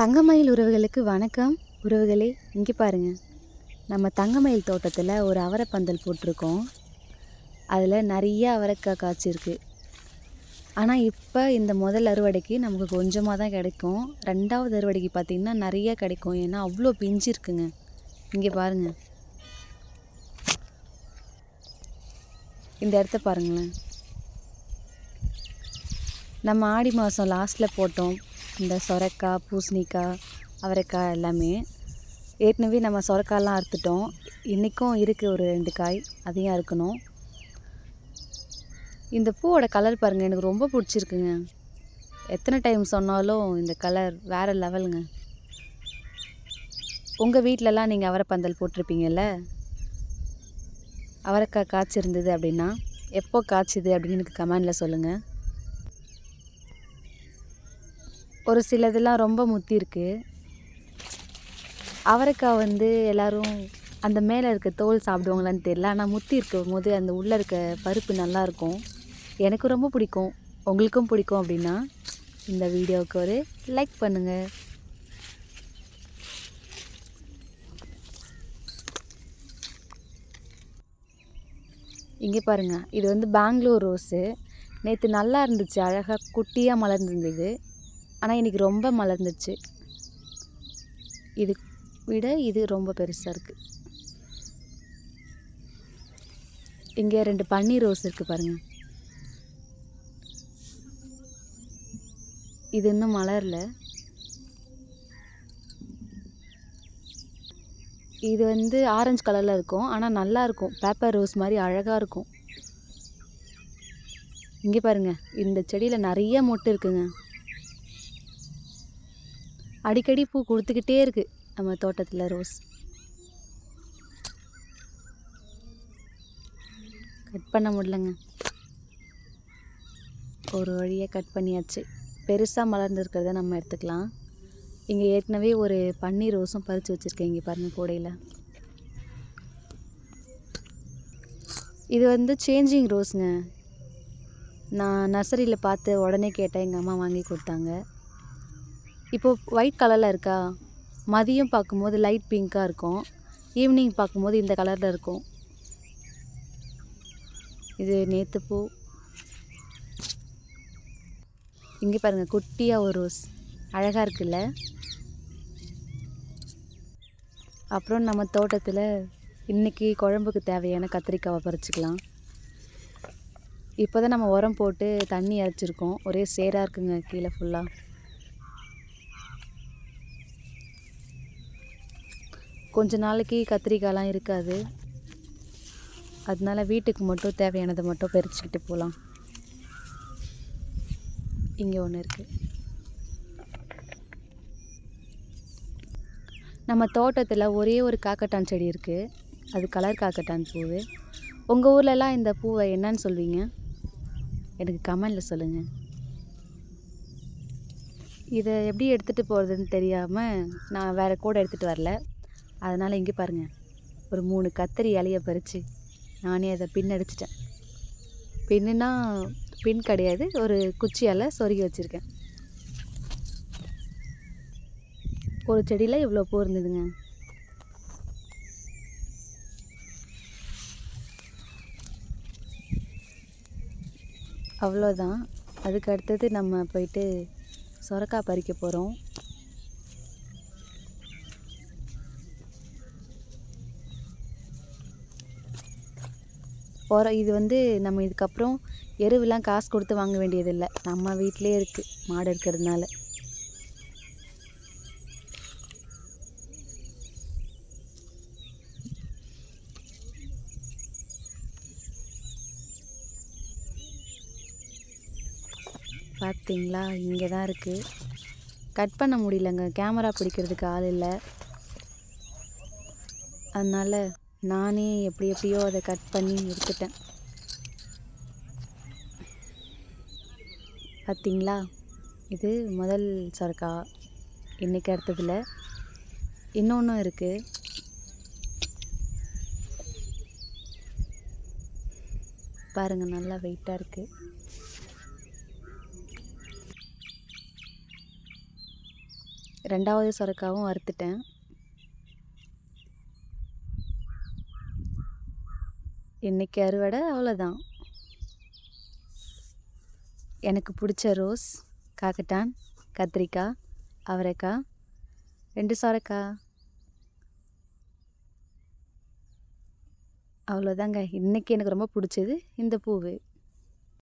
தங்கமயில் உறவுகளுக்கு வணக்கம். உறவுகளே இங்கே பாருங்கள் நம்ம தங்கமயில் தோட்டத்தில் ஒரு அவரைப்பந்தல் போட்டிருக்கோம். அதில் நிறைய அவரைக்காய் காய்ச்சிருக்கு. ஆனால் இப்போ இந்த முதல் அறுவடைக்கு நமக்கு கொஞ்சமாக தான் கிடைக்கும். ரெண்டாவது அறுவடைக்கு பார்த்திங்கன்னா நிறைய கிடைக்கும். ஏன்னா அவ்வளோ பிஞ்சு இருக்குங்க. இங்கே பாருங்கள் இந்த இடத்த பாருங்களேன். நம்ம ஆடி மாதம் லாஸ்ட்டில் போட்டோம். இந்த சொரக்காய் பூசணிக்காய் அவரைக்காய் எல்லாமே ஏற்கனவே நம்ம சொரக்காயெலாம் அறுத்துட்டோம். இன்றைக்கும் இருக்குது ஒரு ரெண்டு காய் அதையும் அறுக்கணும். இந்த பூவோட கலர் பாருங்கள் எனக்கு ரொம்ப பிடிச்சிருக்குங்க. எத்தனை டைம் சொன்னாலும் இந்த கலர் வேறு லெவலுங்க உங்கள் வீட்டிலலாம் நீங்கள் அவரைப்பந்தல் போட்டிருப்பீங்கல்ல? அவரைக்காய் காய்ச்சிருந்தது அப்படின்னா எப்போ காய்ச்சிது அப்படின்னு எனக்கு கமெண்டில் சொல்லுங்கள் ஒரு சிலதெல்லாம் ரொம்ப முத்தி இருக்கு. அவரைக்காய் வந்து எல்லாரும் அந்த மேலே இருக்க தோல் சாப்பிடுவாங்களான்னு தெரியல. ஆனால் முத்தி இருக்கும் போது அந்த உள்ளே இருக்க பருப்பு நல்லாயிருக்கும் எனக்கு ரொம்ப பிடிக்கும். உங்களுக்கும் பிடிக்கும் அப்படின்னா இந்த வீடியோவுக்கு ஒரு லைக் பண்ணுங்கள் இங்கே பாருங்கள் இது வந்து பெங்களூர் ரோஸு. நேற்று நல்லா இருந்துச்சு. அழகாக குட்டியாக மலர்ந்துருந்தது. ஆனால் இன்றைக்கி ரொம்ப மலர்ந்துச்சு. இது விட இது ரொம்ப பெருசாக இருக்குது இங்கே ரெண்டு பன்னீர் ரோஸ் இருக்குது பாருங்கள் இது இன்னும் மலரல. இது வந்து ஆரஞ்சு கலரில் இருக்கும். ஆனால் நல்லாயிருக்கும் பேப்பர் ரோஸ் மாதிரி அழகாக இருக்கும். இங்கே பாருங்கள் இந்த செடியில் நிறைய மொட்டு இருக்குங்க. அடிக்கடி பூ கொடுத்துக்கிட்டே இருக்கு நம்ம தோட்டத்தில் ரோஸ். கட் பண்ண முடியலங்க. ஒரு வழியாக கட் பண்ணியாச்சு. பெருசாக மலர்ந்துருக்கிறத நம்ம எடுத்துக்கலாம். இங்கே ஏற்கனவே ஒரு பன்னீர் ரோஸும் பறித்து வச்சுருக்கேன் இங்கே பாருங்கள் கூடையில். இது வந்து சேஞ்சிங் ரோஸுங்க. நான் நர்சரியில் பார்த்து உடனே கேட்டேன் எங்கள் அம்மா வாங்கி கொடுத்தாங்க. இப்போது ஒயிட் கலரில் இருக்கா? மதியம் பார்க்கும்போது லைட் பிங்க்காக இருக்கும். ஈவினிங் பார்க்கும்போது இந்த கலரில் இருக்கும். இது நேற்று பூ. இங்கே பாருங்கள் குட்டியாக ஒரு ரோஸ் அழகாக இருக்குல்ல? அப்புறம் நம்ம தோட்டத்தில் இன்றைக்கி குழம்புக்கு தேவையான கத்திரிக்காவை பறிச்சிக்கலாம். இப்போ தான் நம்ம உரம் போட்டு தண்ணி இறைச்சிருக்கோம் ஒரே சேராக இருக்குங்க கீழே ஃபுல்லாக கொஞ்ச நாளைக்கு கத்திரிக்காயெலாம் இருக்காது. அதனால வீட்டுக்கு மட்டும் தேவையானதை மட்டும் பறிச்சுக்கிட்டு போகலாம் இங்கே ஒன்று இருக்குது நம்ம தோட்டத்தில் ஒரே ஒரு காக்கட்டான் செடி இருக்குது அது கலர் காக்கட்டான் பூவு. உங்கள் ஊர்லலாம் இந்த பூவை என்னன்னு சொல்வீங்க? எனக்கு கமெண்டில் சொல்லுங்கள் இதை எப்படி எடுத்துகிட்டு போகிறதுன்னு தெரியாமல் நான் வேறு கூட எடுத்துகிட்டு வரல. அதனால் இங்கே பாருங்கள் ஒரு மூணு கத்திரி இலையை பறித்து நானே அதை பின் அடிச்சிட்டேன். பின்னுனா பின் கிடையாது ஒரு குச்சியால் சொருகி வச்சுருக்கேன். ஒரு செடியில் இவ்வளோ பூ இருந்ததுங்க. அவ்வளோதான் அதுக்கு அடுத்தது நம்ம போயிட்டு சொரக்காய் பறிக்க போகிறோம் போகிற இது வந்து நம்ம இதுக்கப்புறம் எருவெலாம் காசு கொடுத்து வாங்க வேண்டியதில்லை. நம்ம வீட்டிலே இருக்குது மாடு இருக்கிறதுனால. பார்த்தீங்களா இங்கே தான் இருக்குது கட் பண்ண முடியலங்க. கேமரா பிடிக்கிறதுக்கு ஆள் இல்லை. அதனால் நானே எப்படி எப்படியோ அதை கட் பண்ணி எடுத்துட்டேன். பார்த்தீங்களா? இது முதல் சொரக்கா. இன்றைக்கி அடுத்ததில். இன்னொன்று இருக்குது பாருங்கள் நல்லா வெயிட்டாக இருக்குது ரெண்டாவது சொரக்காவும் வறுத்துட்டேன். இன்றைக்கி அறுவடை அவ்வளோதான் எனக்கு பிடிச்ச ரோஸ் காக்கட்டான் கத்திரிக்காய் அவரைக்காய் ரெண்டு சொரக்காய். அவ்வளோதாங்க இன்றைக்கி எனக்கு ரொம்ப பிடிச்சது இந்த பூவு.